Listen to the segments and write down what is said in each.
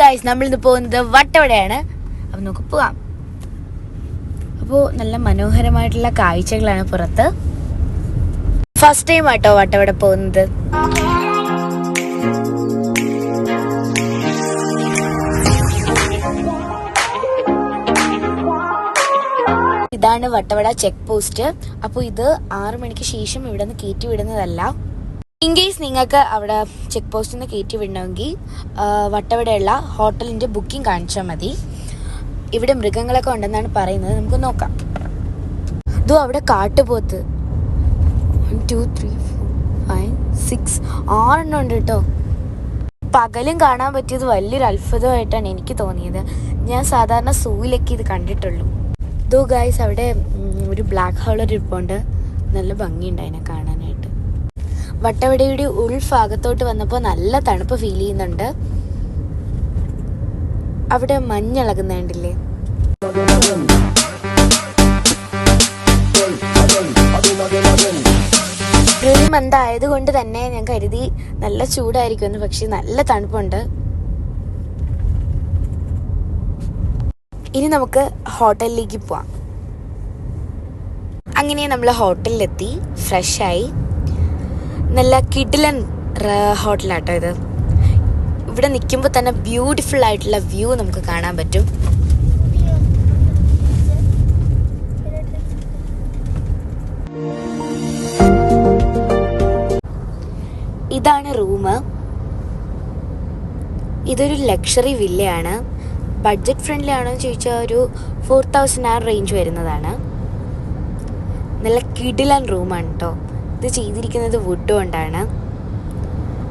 Guys നമ്മളിന്ന് പോകുന്നത് വട്ടവടയാണ്. അപ്പം നമുക്ക് പോകാം അപ്പോൾ നല്ല മനോഹരമായിട്ടുള്ള കാഴ്ചകളാണ് പുറത്ത്. ഫസ്റ്റ് ടൈം ആട്ടോ വട്ടവട പോകുന്നത്. ഇതാണ് വട്ടവട ചെക്ക് പോസ്റ്റ് അപ്പോൾ ഇത് ആറു മണിക്ക് ശേഷം ഇവിടെ നിന്ന് കയറ്റി വിടുന്നതല്ല. ഇൻ കേസ് നിങ്ങൾക്ക് അവിടെ ചെക്ക് പോസ്റ്റിൽ നിന്ന് കയറ്റി വിടണമെങ്കിൽ വട്ടവിടെയുള്ള ഹോട്ടലിന്റെ ബുക്കിംഗ് കാണിച്ചാൽ മതി. ഇവിടെ മൃഗങ്ങളൊക്കെ ഉണ്ടെന്നാണ് പറയുന്നത്. നമുക്ക് നോക്കാം. ഇതോ അവിടെ കാട്ടുപോത്ത്. One two three four five six ആറെണ്ണം ഉണ്ട് കേട്ടോ. പകലും കാണാൻ പറ്റിയത് വലിയൊരു അത്ഭുതമായിട്ടാണ് എനിക്ക് തോന്നിയത്. ഞാൻ സാധാരണ സൂയിലൊക്കെ ഇത് കണ്ടിട്ടുള്ളൂ. ദോ ഗായ്സ് അവിടെ ഒരു ബ്ലാക്ക് ഹോളർ ഉണ്ട് നല്ല ഭംഗിയുണ്ട് അതിനെ കാണാനായിട്ട് വട്ടവടയുടെ ഉൾഭാഗത്തോട്ട് വന്നപ്പോൾ നല്ല തണുപ്പ് ഫീൽ ചെയ്യുന്നുണ്ട്. അവിടെ മഞ്ഞിളകുന്നുണ്ടല്ലേ? ഒരു മന്ത് ആയതുകൊണ്ട് തന്നെ ഞാൻ കരുതി നല്ല ചൂടായിരിക്കുമെന്ന് പക്ഷെ നല്ല തണുപ്പുണ്ട്. ഇനി നമുക്ക് ഹോട്ടലിലേക്ക് പോവാം. അങ്ങനെ നമ്മൾ ഹോട്ടലിലെത്തി ഫ്രഷായി. നല്ല കിഡിലൻ ഹോട്ടലാട്ടോ ഇത്. ഇവിടെ നിൽക്കുമ്പോൾ തന്നെ ബ്യൂട്ടിഫുൾ ആയിട്ടുള്ള വ്യൂ നമുക്ക് കാണാൻ പറ്റും. ഇതാണ് റൂം. ഇതൊരു ലക്ഷറി വില്ലയാണ്. ബഡ്ജറ്റ് ഫ്രണ്ട്ലി ആണോ എന്ന് ചോദിച്ചാൽ ഒരു ഫോർ തൗസൻഡ് ആ റേഞ്ച് വരുന്നതാണ്. നല്ല കിഡിലൻ റൂമാണ് കേട്ടോ ഇത് ചെയ്തിരിക്കുന്നത് വുഡ് കൊണ്ടാണ്.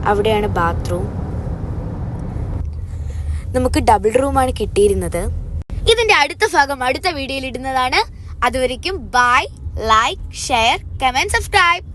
അവിടെയാണ് ബാത്റൂം നമുക്ക് ഡബിൾ റൂമാണ് കിട്ടിയിരുന്നത്. ഇതിന്റെ അടുത്ത ഭാഗം അടുത്ത വീഡിയോയിൽ ഇടുന്നതാണ്. അതുവരയ്ക്കും bye like share comment subscribe